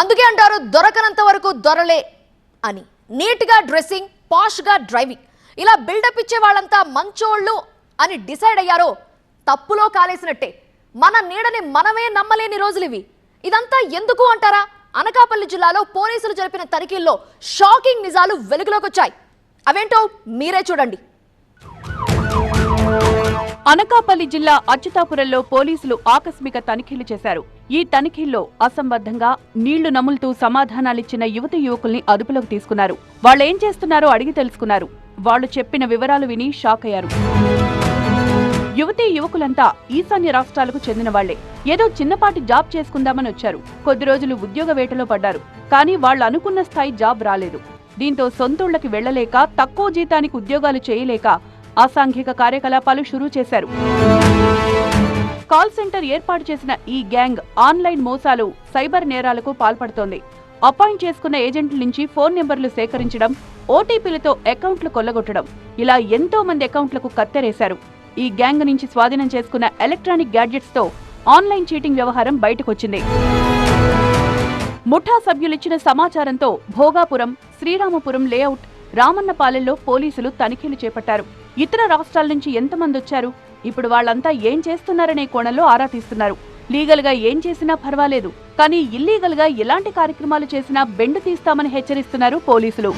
అందుకే అంటారు దొరకనంత వరకు దొరలే అని. నీట్గా డ్రెస్సింగ్ పాష్గా డ్రైవింగ్. ఇలా బిల్డప్ ఇచ్చే వాళ్ళంతా మంచోళ్ళు అని డిసైడ్ అయ్యారో తప్పులో కాలేసినట్టే. మన నీడని మనమే నమ్మలేని రోజులు ఇవి. ఇదంతా ఎందుకు అంటారా? అనకాపల్లి జిల్లాలో పోలీసులు జరిపిన తనిఖీల్లో షాకింగ్ నిజాలు వెలుగులోకి వచ్చాయి అవేంటో మీరే చూడండి. అనకాపల్లి జిల్లా అచ్యుతాపురంలో పోలీసులు ఆకస్మిక తనిఖీలు చేశారు. ఈ తనిఖీల్లో అసంబద్ధంగా నీళ్ళు నములుతూ సమాధానాలిచ్చిన యువతి యువకుల్ని అదుపులోకి తీసుకున్నారు. వాళ్ళేం చేస్తున్నారో అడిగి తెలుసుకున్నారు. వాళ్ళు చెప్పిన వివరాలు విని షాక్ అయ్యారు. యువతీ యువకులంతా ఈశాన్య రాష్ట్రాలకు చెందిన వాళ్ళే ఏదో చిన్నపాటి జాబ్ చేసుకుందామని వచ్చారు. కొద్ది రోజులు ఉద్యోగ వేటలో పడ్డారు. కానీ వాళ్ళు అనుకున్న స్థాయి జాబ్ రాలేదు. దీంతో సొంతూళ్ళకి వెళ్ళలేక తక్కువ జీతానికి ఉద్యోగాలు చేయలేక అసాంఘిక కార్యకలాపాలు షురూ చేశారు. కాల్ సెంటర్ ఏర్పాటు చేసిన ఈ గ్యాంగ్ ఆన్లైన్ మోసాలు సైబర్ నేరాలకు పాల్పడుతోంది. అపాయింట్ చేసుకున్న ఏజెంట్ల నుంచి ఫోన్ నెంబర్లు సేకరించడం ఓటీపీలతో అకౌంట్లు కొల్లగొట్టడం ఇలా ఎంతో మంది అకౌంట్లకు కత్తెరేశారు. ఈ గ్యాంగ్ నుంచి స్వాధీనం చేసుకున్న ఎలక్ట్రానిక్ గ్యాడ్జెట్స్తో ఆన్లైన్ చీటింగ్ వ్యవహారం బయటకొచ్చింది. ముఠా సభ్యులిచ్చిన సమాచారంతో భోగాపురం శ్రీరామపురం లేఅవుట్ రామన్నపాలెంలో పోలీసులు తనిఖీలు చేపట్టారు. ఇతర రాష్ట్రాల నుంచి ఎంతమంది వచ్చారు? ఇప్పుడు వాళ్ళంతా ఏం చేస్తున్నారనే కోణంలో ఆరా తీస్తున్నారు. లీగల్గా ఏం చేసినా పర్వాలేదు కానీ ఇల్లీగల్గా ఎలాంటి కార్యక్రమాలు చేసినా బెండు తీస్తామని హెచ్చరిస్తున్నారు పోలీసులు.